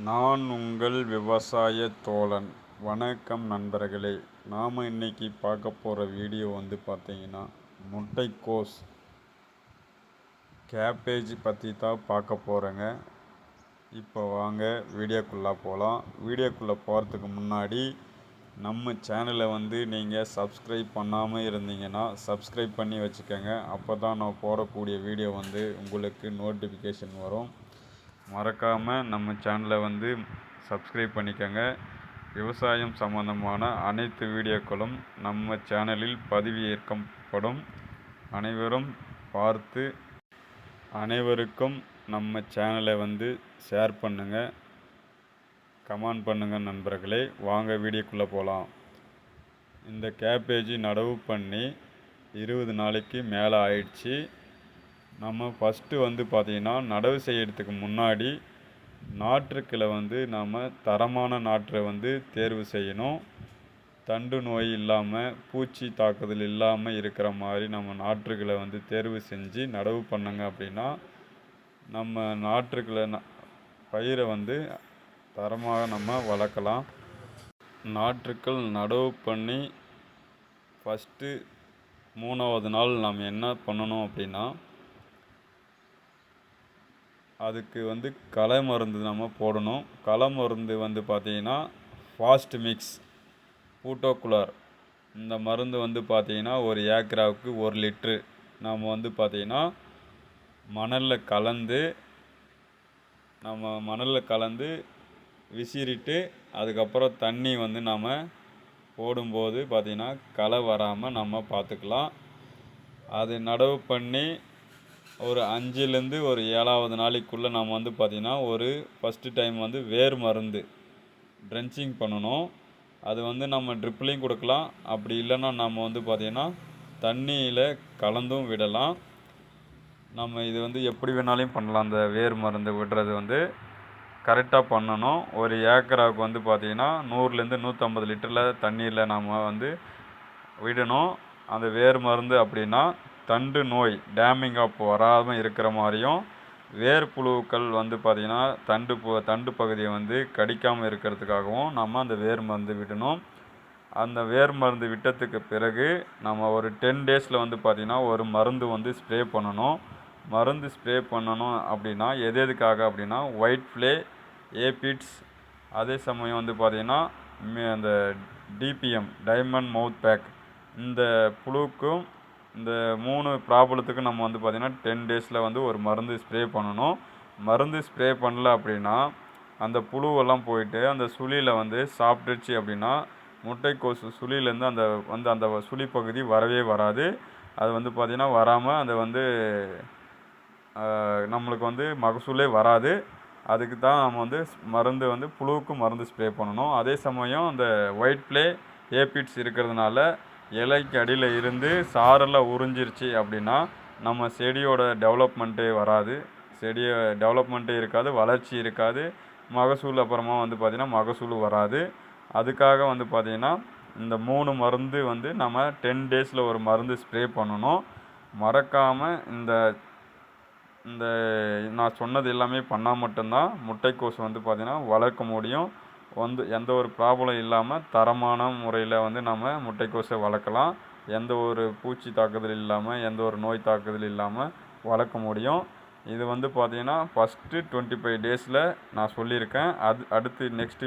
நான் உங்கள் விவசாய தோழன். வணக்கம் நண்பர்களே. நாம் இன்னைக்கு பார்க்க போகிற வீடியோ வந்து பார்த்தீங்கன்னா முட்டைக்கோஸ் கேபேஜ் பற்றி தான் பார்க்க போகிறேங்க இப்போ வாங்க வீடியோக்குள்ளே போகலாம் வீடியோக்குள்ளே போகிறதுக்கு முன்னாடி நம்ம சேனலை வந்து நீங்கள் சப்ஸ்கிரைப் பண்ணாமல் இருந்தீங்கன்னா சப்ஸ்கிரைப் பண்ணி வச்சுக்கோங்க. அப்போ தான் நான் போடக்கூடிய வீடியோ வந்து உங்களுக்கு நோட்டிஃபிகேஷன் வரும். மறக்காமல் நம்ம சேனலை வந்து சப்ஸ்கிரைப் பண்ணிக்கோங்க. விவசாயம் சம்பந்தமான அனைத்து வீடியோக்களும் நம்ம சேனலில் பதிவிறக்கப்படும். அனைவரும் பார்த்து அனைவருக்கும் நம்ம சேனலை வந்து ஷேர் பண்ணுங்கள் கமெண்ட் பண்ணுங்கள் நண்பர்களே. வாங்க வீடியோக்குள்ளே போகலாம் இந்த கேபேஜ் நடவு பண்ணி இருபது நாளைக்கு மேலே ஆயிடுச்சு. நம்ம ஃபஸ்ட்டு வந்து பார்த்திங்கன்னா நடவு செய்யறதுக்கு முன்னாடி நாற்றுக்களை வந்து நாம் தரமான நாற்றை வந்து தேர்வு செய்யணும். தண்டு நோய் இல்லாமல் பூச்சி தாக்குதல் இல்லாமல் இருக்கிற மாதிரி நம்ம நாற்றுகளை வந்து தேர்வு செஞ்சு நடவு பண்ணுங்க அப்படின்னா நம்ம நாற்றுக்களை ந- பயிரை வந்து தரமாக நம்ம வளர்க்கலாம். நாற்றுக்கள் நடவு பண்ணி ஃபஸ்ட்டு மூணாவது நாள் நாம் என்ன பண்ணணும் அப்படின்னா அதுக்கு வந்து களை மருந்து நம்ம போடணும். களை மருந்து வந்து பார்த்தீங்கன்னா ஃபாஸ்ட் மிக்ஸ் பூட்டோகுலர். இந்த மருந்து வந்து பார்த்தீங்கன்னா ஒரு ஏக்கராவுக்கு ஒரு லிட்ரு. நம்ம வந்து பார்த்தீங்கன்னா மணலில் கலந்து நம்ம மணலில் கலந்து விசிறிட்டு அதுக்கப்புறம் தண்ணி வந்து நாம் போடும்போது பார்த்திங்கன்னா களை வராமல் நம்ம பார்த்துக்கலாம். அது நடவு பண்ணி ஒரு அஞ்சுலேருந்து ஒரு ஏழாவது நாளைக்குள்ளே நம்ம வந்து பார்த்திங்கன்னா ஒரு ஃபஸ்ட்டு டைம் வந்து வேர் மருந்து ட்ரென்ச்சிங் பண்ணணும். அது வந்து நம்ம ட்ரிப்லையும் கொடுக்கலாம். அப்படி இல்லைன்னா நம்ம வந்து பார்த்திங்கன்னா தண்ணியில் கலந்தும் விடலாம். நம்ம இது வந்து எப்படி வேணாலையும் பண்ணலாம். அந்த வேர் மருந்து விடுறது வந்து கரெக்டாக பண்ணணும். ஒரு ஏக்கராவுக்கு வந்து பார்த்திங்கன்னா நூறுலேருந்து நூற்றம்பது லிட்டரில் தண்ணீரில் நம்ம வந்து விடணும். அந்த வேர் மருந்து அப்படின்னா தண்டு நோய் டேமிங் அப் வராமல் இருக்கிற மாதிரியும் வேர் புழுக்கள் வந்து பார்த்திங்கன்னா தண்டு பு- தண்டு பகுதியை வந்து கடிக்காமல் இருக்கிறதுக்காகவும் நம்ம அந்த வேர் மருந்து விடணும். அந்த வேர் மருந்து விட்டதுக்கு பிறகு நம்ம ஒரு டென் டேஸில் வந்து பார்த்திங்கன்னா ஒரு மருந்து வந்து ஸ்ப்ரே பண்ணணும். மருந்து ஸ்ப்ரே பண்ணணும் அப்படின்னா எது எதுக்காக அப்படின்னா ஒயிட் ஃப்ளே ஏபிட்ஸ் அதே சமயம் வந்து பார்த்திங்கன்னா அந்த டிபிஎம் டைமண்ட் மவுத் பேக். இந்த புழுக்கும் இந்த மூணு ப்ராப்ளத்துக்கும் நம்ம வந்து பார்த்திங்கன்னா டென் டேஸில் வந்து ஒரு மருந்து ஸ்ப்ரே பண்ணணும். மருந்து ஸ்ப்ரே பண்ணல அப்படின்னா அந்த புழுவெல்லாம் போயிட்டு அந்த சுழியில் வந்து சாப்பிட்டுச்சு அப்படின்னா முட்டைக்கோசு சுழியிலேருந்து அந்த வந்து அந்த சுழி பகுதி வரவே வராது. அது வந்து பார்த்திங்கன்னா வராமல் அதை வந்து நம்மளுக்கு வந்து மகசூலே வராது. அதுக்கு தான் நம்ம வந்து ஸ்- மருந்து வந்து புழுவுக்கு மருந்து ஸ்ப்ரே பண்ணணும். அதே சமயம் அந்த ஒயிட் ப்ளே ஏபிட்ஸ் இருக்கிறதுனால இலைக்கு அடியில் இருந்து சாரெல்லாம் உறிஞ்சிருச்சு அப்படின்னா நம்ம செடியோட டெவலப்மெண்ட்டே வராது. செடியை டெவலப்மெண்ட்டே இருக்காது வளர்ச்சி இருக்காது. மகசூல் அப்புறமா வந்து பார்த்திங்கன்னா மகசூல் வராது. அதுக்காக வந்து பார்த்திங்கன்னா இந்த மூணு மருந்து வந்து நம்ம டென் டேஸில் ஒரு மருந்து ஸ்ப்ரே பண்ணணும். மறக்காமல் இந்த இந்த நான் சொன்னது எல்லாமே பண்ணால் மட்டும்தான் முட்டைக்கோஸ் வந்து பார்த்திங்கன்னா வளர்க்க முடியும். வந்து எந்த ஒரு ப்ராப்ளம் இல்லாமல் தரமான முறையில் வந்து நம்ம முட்டைக்கோஸை வளர்க்கலாம். எந்த ஒரு பூச்சி தாக்குதல் இல்லாமல் எந்த ஒரு நோய் தாக்குதல் இல்லாமல் வளர்க்க முடியும். இது வந்து பார்த்திங்கன்னா ஃபஸ்ட்டு டுவெண்ட்டி ஃபைவ் டேஸில் நான் சொல்லியிருக்கேன். அது அடுத்து நெக்ஸ்ட்டு